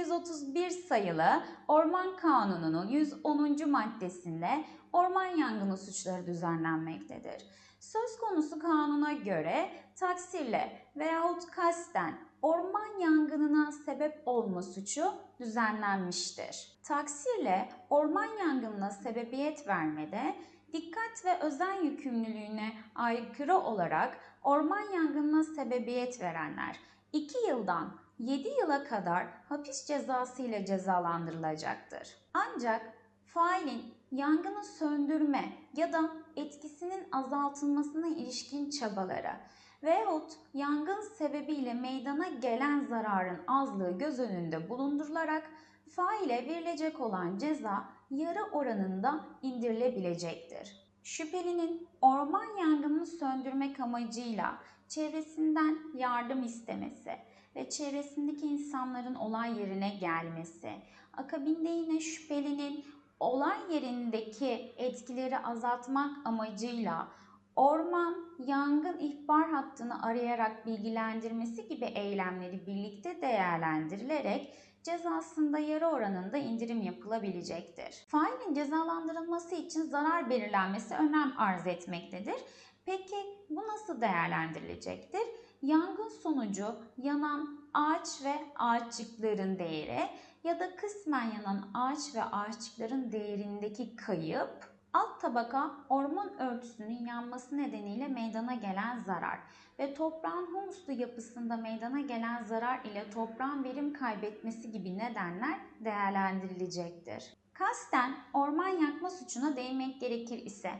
131 sayılı Orman Kanunu'nun 110. maddesinde orman yangını suçları düzenlenmektedir. Söz konusu kanuna göre taksirle veyahut kasten orman yangınına sebep olma suçu düzenlenmiştir. Taksirle orman yangınına sebebiyet vermede dikkat ve özen yükümlülüğüne aykırı olarak orman yangınına sebebiyet verenler 2 yıldan 7 yıla kadar hapis cezası ile cezalandırılacaktır. Ancak failin yangını söndürme ya da etkisinin azaltılmasına ilişkin çabaları veyahut yangın sebebiyle meydana gelen zararın azlığı göz önünde bulundurularak faile verilecek olan ceza yarı oranında indirilebilecektir. Şüphelinin orman yangınını söndürmek amacıyla çevresinden yardım istemesi ve çevresindeki insanların olay yerine gelmesi, akabinde yine şüphelinin olay yerindeki etkileri azaltmak amacıyla orman yangın ihbar hattını arayarak bilgilendirmesi gibi eylemleri birlikte değerlendirilerek cezasında yarı oranında indirim yapılabilecektir. Failin cezalandırılması için zarar belirlenmesi önem arz etmektedir. Peki bu nasıl değerlendirilecektir? Yangın sonucu yanan ağaç ve ağaççıkların değeri ya da kısmen yanan ağaç ve ağaççıkların değerindeki kayıp, alt tabaka orman örtüsünün yanması nedeniyle meydana gelen zarar ve toprağın humuslu yapısında meydana gelen zarar ile toprağın verim kaybetmesi gibi nedenler değerlendirilecektir. Kasten orman yakma suçuna değinmek gerekir ise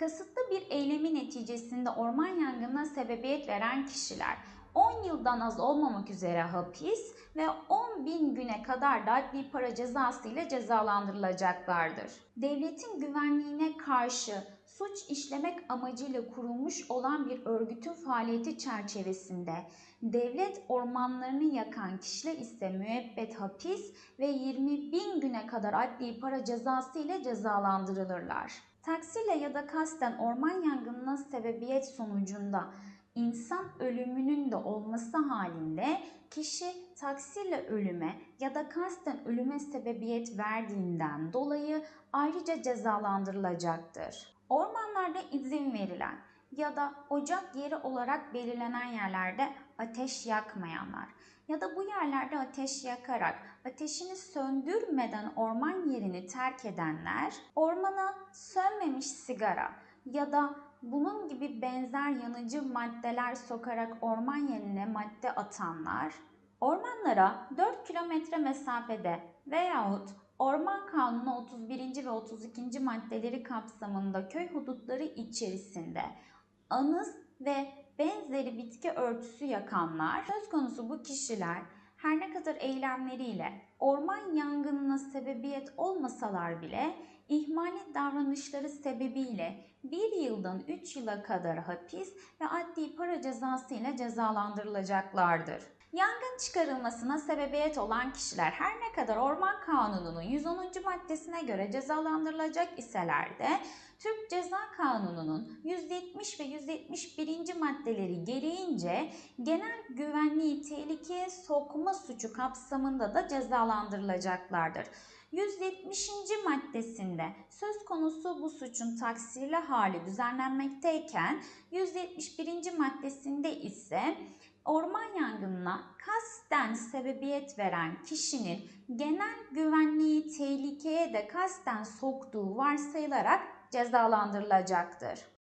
kasıtlı bir eylemin neticesinde orman yangınına sebebiyet veren kişiler 10 yıldan az olmamak üzere hapis ve 10 bin güne kadar da adli para cezası ile cezalandırılacaklardır. Devletin güvenliğine karşı suç işlemek amacıyla kurulmuş olan bir örgütün faaliyeti çerçevesinde devlet ormanlarını yakan kişiler ise müebbet hapis ve 20 bin güne kadar adli para cezası ile cezalandırılırlar. Taksirle ya da kasten orman yangınına sebebiyet sonucunda insan ölümünün de olması halinde kişi taksirle ölüme ya da kasten ölüme sebebiyet verdiğinden dolayı ayrıca cezalandırılacaktır. Ormanlarda izin verilen ya da ocak yeri olarak belirlenen yerlerde ateş yakmayanlar ya da bu yerlerde ateş yakarak ateşini söndürmeden orman yerini terk edenler, ormana sönmemiş sigara ya da bunun gibi benzer yanıcı maddeler sokarak orman yerine madde atanlar, ormanlara 4 kilometre mesafede veyahut Orman Kanunu 31. ve 32. maddeleri kapsamında köy hudutları içerisinde anız ve benzeri bitki örtüsü yakanlar, söz konusu bu kişiler her ne kadar eylemleriyle orman yangınına sebebiyet olmasalar bile ihmali davranışları sebebiyle 1 yıldan 3 yıla kadar hapis ve adli para cezası ile cezalandırılacaklardır. Yangın çıkarılmasına sebebiyet olan kişiler her ne kadar Orman Kanunu'nun 110. maddesine göre cezalandırılacak iseler de Türk Ceza Kanunu'nun 170 ve 171. maddeleri gereğince genel güvenliği tehlikeye sokma suçu kapsamında da cezalandırılacaklardır. 170. maddesinde söz konusu bu suçun taksirli hali düzenlenmekteyken 171. maddesinde ise orman yangınına kasten sebebiyet veren kişinin genel güvenliği tehlikeye de kasten soktuğu varsayılarak cezalandırılacaktır.